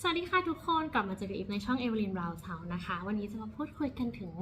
สวัสดีค่ะทุกคนกลับมาเจอกับอีฟในช่องเอเวลินบราวน์เฮานะคะ วันนี้จะมาพูดคุยกันถึง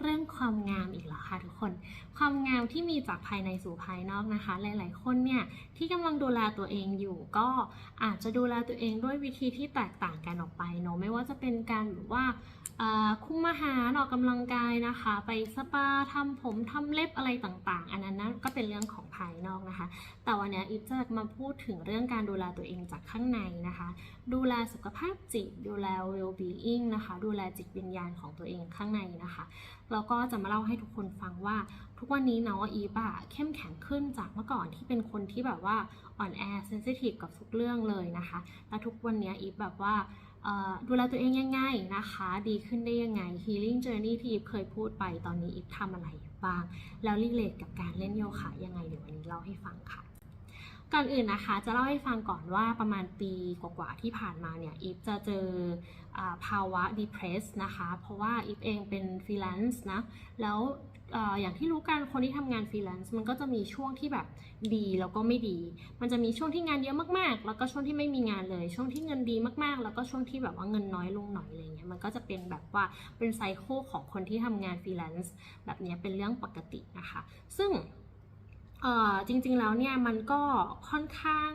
เรื่องความงามอีกแล้วค่ะทุกคน ความงามที่มีจากภายในสู่ภายนอกนะคะ หลาย ๆ คนเนี่ยที่กำลังดูแลตัวเองอยู่ ก็อาจจะดูแลตัวเองด้วยวิธีที่แตกต่างกันออกไปเนาะไม่ว่าจะเป็นการแบบว่าคุมอาหารออกกำลังกายนะคะ ไปสปาทำผมทำเล็บอะไรต่าง ๆ อันนั้นนะก็เป็นเรื่องของ ภายนอกนะคะ แต่วันนี้อีฟจะมาพูดถึงเรื่องการดูแลตัวเองจากข้างในนะคะ ดูแลสุขภาพจิต ดูแล well-being นะคะ ดูแลจิตวิญญาณของตัวเองข้างในนะคะ แล้วก็จะมาเล่าให้ทุกคนฟังว่า ทุกวันนี้เนาะอีฟอะเข้มแข็งขึ้นจากเมื่อก่อนที่เป็นคนที่แบบว่าอ่อนแอเซนซิทีฟกับทุกเรื่องเลยนะคะ และทุกวันนี้อีฟแบบว่าดูแลตัวเองยังไงนะคะ ดีขึ้นได้ยังไง healing journey ที่อีฟเคยพูดไปตอนนี้อีฟทำอะไร บ้าง แล้วรีเลทกับการเล่นโยคะยังไงเดี๋ยววันนี้เล่าให้ฟังค่ะ ก่อนอื่นนะคะจะเล่าให้ฟังก่อนว่าประมาณปีกว่าๆที่ผ่านมาเนี่ยอีฟจะเจอภาวะ depress นะคะ เพราะว่าอีฟเองเป็นฟรีแลนซ์นะ แล้วออย่างที่รู้กันคนที่ทำงานฟรีแลนซ์มันก็จะมีช่วงที่แบบดีแล้วก็ไม่ดี มันจะมีช่วงที่งานเยอะมากๆ แล้วก็ช่วงที่ไม่มีงานเลย ช่วงที่เงินดีมากๆ แล้วก็ช่วงที่แบบว่าเงินน้อยลงหน่อยอะไรเงี้ยมันก็จะเป็นแบบว่าเป็นไซเคิลของคนที่ทำงานฟรีแลนซ์แบบนี้เป็นเรื่องปกตินะคะ ซึ่ง เอ่อจริงๆแล้วเนี่ยมันก็ค่อนข้าง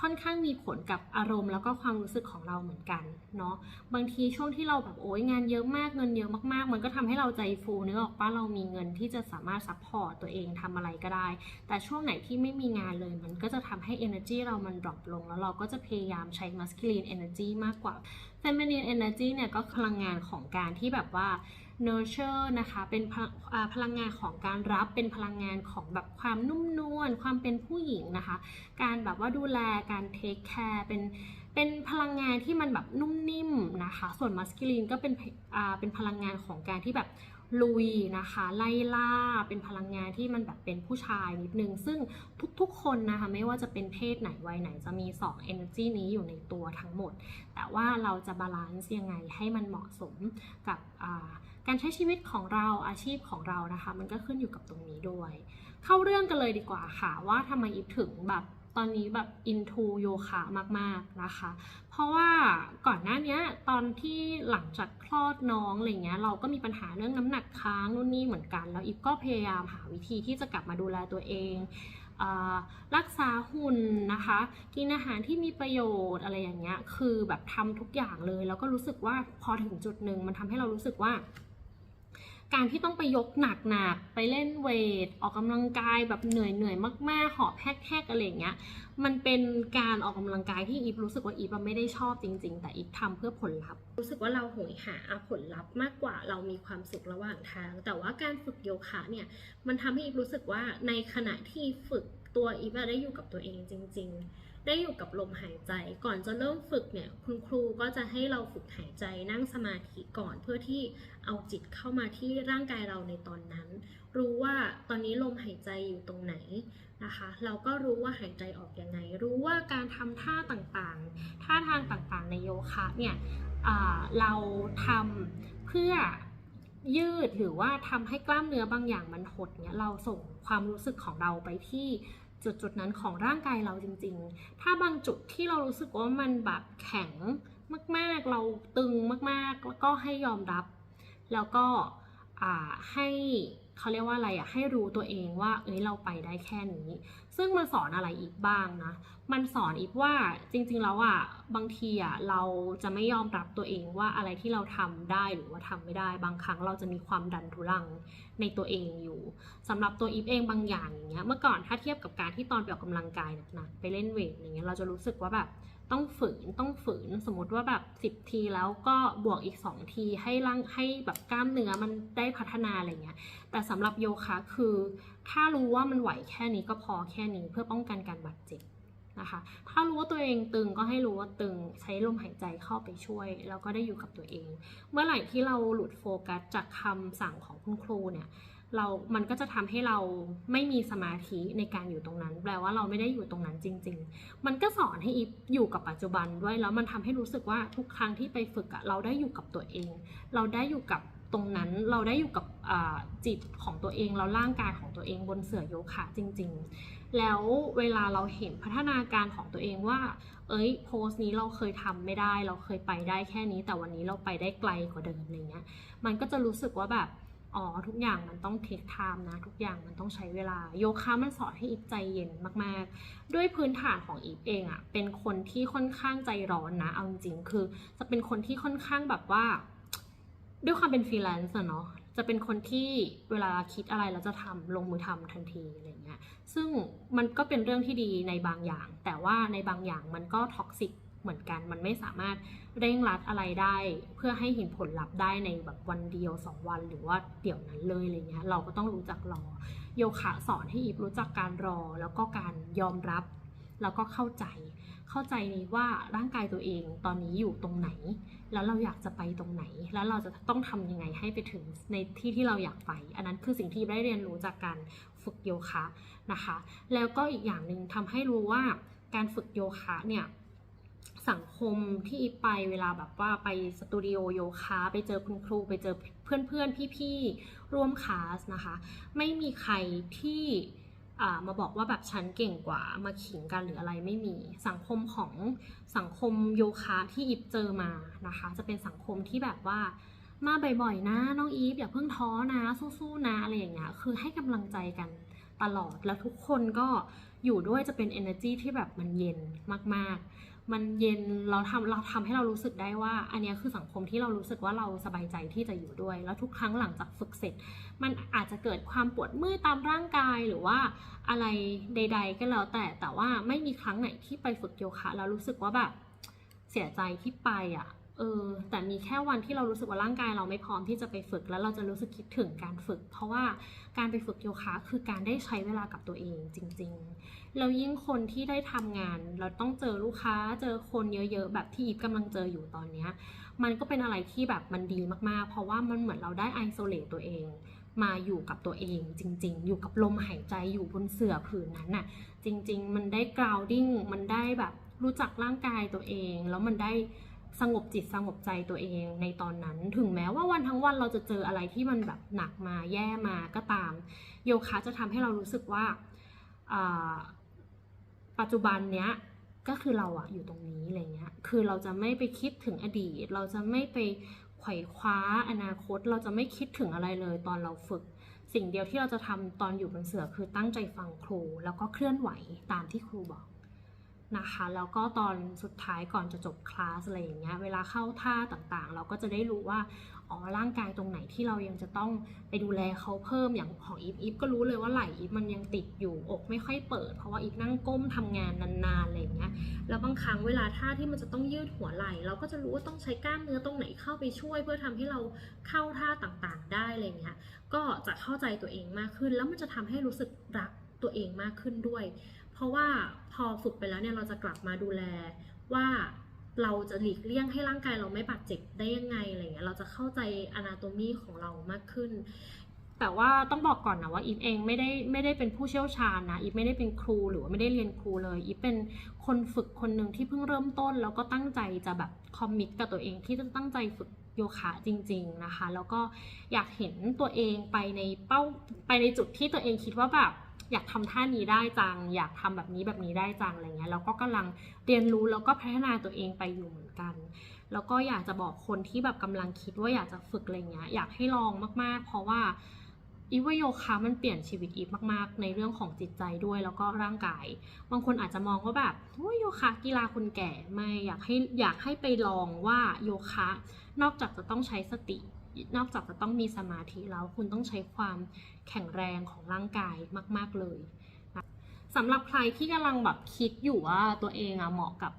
ค่อนข้างมีผลกับอารมณ์แล้วก็ความรู้สึกของเราเหมือนกันเนาะบางทีช่วงที่เราแบบโอ้ยงานเยอะมากเงินเยอะมากๆ มันก็ทำให้เราใจฟูนึกออกปะเรามีเงินที่จะสามารถซัพพอร์ตตัวเองทำอะไรก็ได้ แต่ช่วงไหนที่ไม่มีงานเลย มันก็จะทำให้ energy เรามันดรอปลง แล้วเราก็จะพยายามใช้ masculine energy มากกว่า feminine energy เนี่ยก็พลังงานของการที่แบบว่า nurture นะคะเป็นพพลังงานของการรับเป็นพลังงานของแบบความนุ่มนวลความเป็นผู้หญิงนะคะ การแบบว่าดูแลการ take care เป็นเป็นพลังงานที่มันแบบนุ่มนิ่มนะคะ ส่วน masculine ก็เป็นเป็นพลังงานของการที่แบบลุยนะคะไล่ล่าเป็นพลังงานที่มันแบบเป็นผู้ชายนิดนึง ซึ่งทุกๆคนนะคะไม่ว่าจะเป็นเพศไหนวัยไหนจะมี 2 energy นี้อยู่ในตัวทั้งหมด แต่ว่าเราจะบาลานซ์ยังไงให้มันเหมาะสมกับ การใช้ชีวิตของเราอาชีพของเรานะคะ มันก็ขึ้นอยู่กับตรงนี้ด้วย เข้าเรื่องกันเลยดีกว่าค่ะว่าทำไมอีฟถึงแบบตอนนี้แบบ into โยคะมาก ๆ นะคะ เพราะว่าก่อนหน้านี้ตอนที่หลังจากคลอดน้องอะไรเงี้ยเราก็มีปัญหาเรื่องน้ำหนักค้างนู่นนี่เหมือนกัน แล้วอีฟก็พยายามหาวิธีที่จะกลับมาดูแลตัวเองรักษาหุ่นนะคะ กินอาหารที่มีประโยชน์อะไรอย่างเงี้ย คือแบบทำทุกอย่างเลย แล้วก็รู้สึกว่าพอถึงจุดหนึ่งมันทำให้เรารู้สึกว่า การที่ต้องไปยกหนักๆ ไปเล่นเวท ออกกำลังกายแบบเหนื่อยๆมากๆ หอบแฮกๆอะไรอย่างเงี้ย มันเป็นการออกกำลังกายที่อีฟรู้สึกว่าอีฟไม่ได้ชอบจริง ๆ แต่อีฟทำเพื่อผลลัพธ์ รู้สึกว่าเราหยหาผลลัพธ์มากกว่าเรามีความสุขระหว่างทาง แต่ว่าการฝึกโยคะเนี่ย มันทำให้อีฟรู้สึกว่าในขณะที่ฝึกตัวอีฟได้อยู่กับตัวเองจริง ๆ ได้อยู่กับลมหายใจ ก่อนจะเริ่มฝึกเนี่ยคุณครูก็จะให้เราฝึกหายใจนั่งสมาธิก่อนเพื่อที่เอาจิตเข้ามาที่ร่างกายเราในตอนนั้น รู้ว่าตอนนี้ลมหายใจอยู่ตรงไหนนะคะ เราก็รู้ว่าหายใจออกยังไง รู้ว่าการทำท่าต่างๆ ท่าทางต่างๆ ในโยคะเนี่ยเราทำเพื่อยืดหรือว่าทำให้กล้ามเนื้อบางอย่างมันหดเนี่ยเราส่งความรู้สึกของเราไปที่ จุดจุดๆนั้นของร่างกายเราจริง ๆ ถ้าบางจุดที่เรารู้สึกว่ามันแบบแข็งมาก ๆ เราตึงมากๆ แล้วก็ให้ยอมรับ แล้วก็ให้เขาเรียกว่าอะไรอะให้รู้ตัวเองว่า เอ้ยเราไปได้แค่นี้ ซึ่งมันสอนอะไรอีกบ้างนะ มันสอนอีกว่าจริงๆแล้วอะบางทีอะเราจะไม่ยอมรับตัวเองว่าอะไรที่เราทำได้หรือว่าทำไม่ได้ บางครั้งเราจะมีความดันทุรังในตัวเองอยู่สำหรับตัวอีฟเองบางอย่างอย่างเงี้ยเมื่อก่อนถ้าเทียบกับการที่ตอนไปออกกำลังกายหนักๆไปเล่นเวทอย่างเงี้ยเราจะรู้สึกว่าแบบต้องฝืนต้องฝืนสมมติว่าแบบ 10 ทีแล้วก็บวกอีก 2 ทีให้ร่างให้แบบกล้ามเนื้อมันได้พัฒนาอะไรเงี้ยแต่สำหรับโยคะคือ ถ้ารู้ว่ามันไหวแค่นี้ก็พอแค่นี้เพื่อป้องกันการบาดเจ็บนะคะ ถ้ารู้ว่าตัวเองตึงก็ให้รู้ว่าตึงใช้ลมหายใจเข้าไปช่วย แล้วก็ได้อยู่กับตัวเอง เมื่อไหร่ที่เราหลุดโฟกัสจากคำสั่งของคุณครูเนี่ยเรา มันก็จะทำให้เราไม่มีสมาธิในการอยู่ตรงนั้น แปลว่าเราไม่ได้อยู่ตรงนั้นจริง ๆ มันก็สอนให้อีฟอยู่กับปัจจุบันด้วย แล้วมันทำให้รู้สึกว่าทุกครั้งที่ไปฝึกอะเราได้อยู่กับตัวเอง เราได้อยู่กับ ตรงนั้นเราได้อยู่กับจิตของตัวเองแล้วร่างกายของตัวเองบนเสื่อโยคะจริง ๆ แล้วเวลาเราเห็นพัฒนาการของตัวเองว่า เอ้ยโพสต์นี้เราเคยทำไม่ได้ เราเคยไปได้แค่นี้ แต่วันนี้เราไปได้ไกลกว่าเดิมอะไรเงี้ยมันก็จะรู้สึกว่าแบบอ๋อทุกอย่างมันต้องเทคไทม์นะ ทุกอย่างมันต้องใช้เวลา โยคะมันสอนให้อีฟใจเย็นมากๆ ด้วยพื้นฐานของอีฟเองอะ่ะเป็นคนที่ค่อนข้างใจร้อนนะเอาจริงๆคือจะเป็นคนที่ค่อนข้างแบบว่า ด้วยความเป็นฟรีแลนซ์เนาะจะเป็นคนที่เวลาคิดอะไรแล้วจะทำลงมือทำทันทีอะไรเงี้ยซึ่งมันก็เป็นเรื่องที่ดีในบางอย่าง แต่ว่าในบางอย่างมันก็ท็อกซิกเหมือนกัน มันไม่สามารถเร่งรัดอะไรได้ เพื่อให้เห็นผลลัพธ์ได้ในแบบวันเดียว 2 วันหรือว่าเดี๋ยวนั้นเลยอะไรเงี้ยเราก็ต้องรู้จักรอ โยคะสอนให้อีฟรู้จักการรอแล้วก็การยอมรับ แล้วก็เข้าใจ เข้าใจว่าร่างกายตัวเองตอนนี้อยู่ตรงไหน แล้วเราอยากจะไปตรงไหน แล้วเราจะต้องทำยังไงให้ไปถึงในที่ที่เราอยากไป อันนั้นคือสิ่งที่ได้เรียนรู้จากการฝึกโยคะนะคะ แล้วก็อีกอย่างหนึ่งทำให้รู้ว่าการฝึกโยคะเนี่ยสังคมที่อีไปเวลาแบบว่าไปสตูดิโอโยคะไปเจอคุณครูไปเจอเพื่อนๆ พี่ๆ ร่วมคลาสนะคะ ไม่มีใครที่ มาบอกว่าแบบฉันเก่งกว่ามาขิงกันหรืออะไรไม่มี สังคมของสังคมโยคะที่อีฟเจอมานะคะ จะเป็นสังคมที่แบบว่ามาบ่อยๆนะน้องอีฟอย่าเพิ่งท้อนะสู้ๆนะอะไรอย่างเงี้ยคือให้กำลังใจกันตลอดแล้วทุกคนก็อยู่ด้วยจะเป็น energy ที่แบบมันเย็นมากๆ มันเย็นเราทำเราทำให้เรารู้สึกได้ว่า อันนี้คือสังคมที่เรารู้สึกว่าเราสบายใจที่จะอยู่ด้วย แล้วทุกครั้งหลังจากฝึกเสร็จ มันอาจจะเกิดความปวดเมื่อยตามร่างกายหรือว่าอะไรใด ๆ ก็แล้วแต่แต่ว่าไม่มีครั้งไหนที่ไปฝึกโยคะแล้วรู้สึกว่าแบบเสียใจที่ไปอะ เออแต่มีแค่วันที่เรารู้สึกว่าร่างกายเราไม่พร้อมที่จะไปฝึก แล้วเราจะรู้สึกคิดถึงการฝึก เพราะว่าการไปฝึกโยคะคือการได้ใช้เวลากับตัวเองจริงๆแล้วยิ่งคนที่ได้ทำงาน เราต้องเจอลูกค้าเจอคนเยอะๆ แบบที่อีฟกำลังเจออยู่ตอนเนี้ยมันก็เป็นอะไรที่แบบมันดีมากๆ เพราะว่ามันเหมือนเราได้ไอโซเลตตัวเองมาอยู่กับตัวเองจริง ๆ อยู่กับลมหายใจอยู่บนเสื่อผืนนั้นน่ะ จริง ๆ มันได้ grounding มันได้แบบรู้จักร่างกายตัวเอง แล้วมันได้ สงบจิตสงบใจตัวเองในตอนนั้น ถึงแม้ว่าวันทั้งวันเราจะเจออะไรที่มันแบบหนักมาแย่มาก็ตาม โยคะจะทำให้เรารู้สึกว่าปัจจุบันเนี้ยก็คือเราอะอยู่ตรงนี้อะไรเงี้ย คือเราจะไม่ไปคิดถึงอดีต เราจะไม่ไปไขว่คว้าอนาคต เราจะไม่คิดถึงอะไรเลยตอนเราฝึก สิ่งเดียวที่เราจะทำตอนอยู่บนเสือคือตั้งใจฟังครู แล้วก็เคลื่อนไหวตามที่ครูบอก นะคะแล้วก็ตอนสุดท้ายก่อนจะจบคลาสอะไรอย่างเงี้ยเวลาเข้าท่าต่างๆ เราก็จะได้รู้ว่าอ๋อร่างกายตรงไหนที่เรายังจะต้องไปดูแลเขาเพิ่มอย่างของอีฟอีฟก็รู้เลยว่าไหล่อีฟมันยังติดอยู่อกไม่ค่อยเปิด เพราะว่าอีฟนั่งก้มทำงานนานๆอะไรอย่างเงี้ยแล้วบางครั้งเวลาท่าที่มันจะต้องยืดหัวไหล่เราก็จะรู้ว่าต้องใช้กล้ามเนื้อตรงไหนเข้าไปช่วย เพื่อทำให้เราเข้าท่าต่างๆ ได้อะไรเงี้ยก็จะเข้าใจตัวเองมากขึ้น แล้วมันจะทำให้รู้สึกรักตัวเองมากขึ้นด้วย ราะว่าพอฝึกไปแล้วเนี่ยเราจะกลับมาดูแลว่าเราจะหลีกเลี่ยงให้ร่างกายเราไม่บาดเจ็บได้ยังไงอะไรเงี้ยเราจะเข้าใจอนาโตมีของเรามากขึ้น แต่ว่าต้องบอกก่อนนะว่าอีฟเองไม่ได้ไม่ได้เป็นผู้เชี่ยวชาญนะอีฟไม่ได้เป็นครูหรือว่าไม่ได้เรียนครูเลยอีฟเป็นคนฝึกคนหนึ่งที่เพิ่งเริ่มต้น แล้วก็ตั้งใจจะแบบคอมมิตกับตัวเองที่จะตั้งใจฝึกโยคะจริง ๆนะคะ แล้วก็อยากเห็นตัวเองไปในเป้าไปในจุดที่ตัวเองคิดว่าแบบ อยากทำท่านี้ได้จัง อยากทำแบบนี้แบบนี้ได้จังอะไรเงี้ยแล้วก็กำลังเรียนรู้แล้วก็พัฒนาตัวเองไปอยู่เหมือนกัน แล้วก็อยากจะบอกคนที่แบบกำลังคิดว่าอยากจะฝึกอะไรเงี้ยอยากให้ลองมากๆ เพราะว่าอีฟว่าโยคะมันเปลี่ยนชีวิตอีฟมากๆ ในเรื่องของจิตใจด้วยแล้วก็ร่างกาย บางคนอาจจะมองว่าแบบโอ้ยโยคะกีฬาคนแก่ไม่อยากให้อยากให้ไปลองว่าโยคะ นอกจากจะต้องใช้สติ นอกจากจะต้องมีสมาธิแล้วคุณต้องใช้ความแข็งแรงของร่างกายมาก ๆเลยนะสำหรับใครที่กำลังแบบคิดอยู่ว่าตัวเองอะเหมาะกับ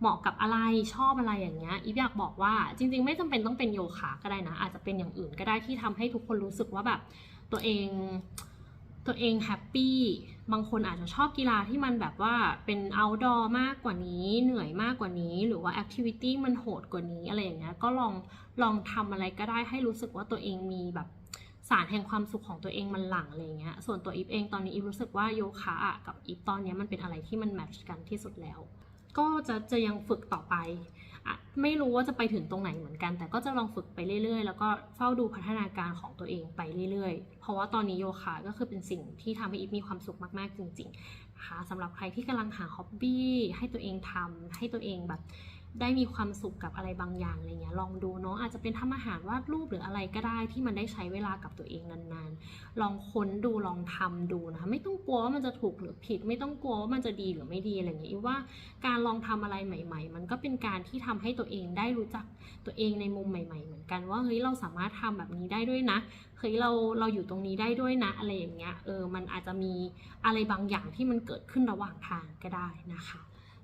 เหมาะกับอะไรชอบอะไรอย่างเงี้ยอีฟอยากบอกว่าจริง ๆ ไม่จำเป็นต้องเป็นโยคะก็ได้นะ อาจจะเป็นอย่างอื่นก็ได้ที่ทำให้ทุกคนรู้สึกว่าแบบตัวเอง ตัวเองแฮปปี้บางคนอาจจะชอบกีฬาที่มันแบบว่าเป็น outdoor มากกว่านี้เหนื่อยมากกว่านี้ หรือว่า activity มันโหดกว่านี้อะไรอย่างเงี้ยก็ลองลองทำอะไรก็ได้ให้รู้สึกว่าตัวเองมีแบบสารแห่งความสุขของตัวเองมันหลั่งอะไรเงี้ยส่วนตัวอีฟเองตอนนี้อีฟรู้สึกว่าโยคะอะกับอีฟตอนนี้มันเป็นอะไรที่มันแมทช์กันที่สุดแล้ว ก็จะจะยังฝึกต่อไป ไม่รู้ว่าจะไปถึงตรงไหนเหมือนกัน แต่ก็จะลองฝึกไปเรื่อยๆ แล้วก็เฝ้าดูพัฒนาการของตัวเองไปเรื่อยๆ เพราะว่าตอนนี้โยคะก็คือเป็นสิ่งที่ทำให้อีฟมีความสุขมากๆจริงๆนะคะสำหรับใครที่กำลังหาฮ็อบบี้ให้ตัวเองทำให้ตัวเองแบบ ได้มีความสุขกับอะไรบางอย่างอะไรเงี้ยลองดูเนาะอาจจะเป็นทำอาหารวาดรูปหรืออะไรก็ได้ที่มันได้ใช้เวลากับตัวเองนานๆ ลองค้นดูลองทำดูนะคะไม่ต้องกลัวว่ามันจะถูกหรือผิด ไม่ต้องกลัวว่ามันจะดีหรือไม่ดีอะไรเงี้ยว่าการลองทำอะไรใหม่ ๆ มันก็เป็นการที่ทำให้ตัวเองได้รู้จักตัวเองในมุมใหม่ ๆ เหมือนกันว่าเฮ้ยเราสามารถทำแบบนี้ได้ด้วยนะเฮ้ยเราเราอยู่ตรงนี้ได้ด้วยนะอะไรอย่างเงี้ยเออมันอาจจะมีอะไรบางอย่างที่มันเกิดขึ้นระหว่างทางก็ได้นะคะ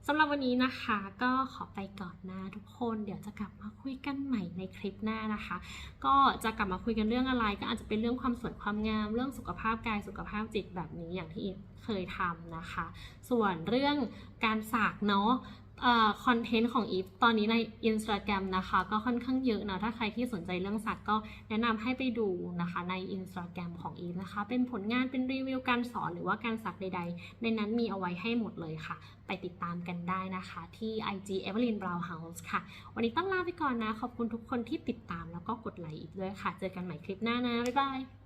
สำหรับวันนี้นะคะก็ขอไปก่อนนะทุกคนเดี๋ยวจะกลับมาคุยกันใหม่ในคลิปหน้านะคะ ก็จะกลับมาคุยกันเรื่องอะไร ก็อาจจะเป็นเรื่องความสวยความงาม เรื่องสุขภาพกายสุขภาพจิตแบบนี้อย่างที่เคยทำนะคะ ส่วนเรื่องการสักเนาะ คอนเทนต์ของอีฟตอนนี้ใน Instagram นะคะ ก็ค่อนข้างเยอะนะถ้าใครที่สนใจเรื่องสักก็แนะนำให้ไปดูนะคะใน Instagram ของอีฟนะคะ เป็นผลงานเป็นรีวิวการสอนหรือว่าการสักใดๆ ในนั้นมีเอาไว้ให้หมดเลยค่ะ ไปติดตามกันได้นะคะที่ IG Evelyn Brown House ค่ะ วันนี้ต้องลาไปก่อนนะ ขอบคุณทุกคนที่ติดตามแล้วก็กดไลค์อีกด้วยค่ะ เจอกันใหม่คลิปหน้านะ บ๊ายบาย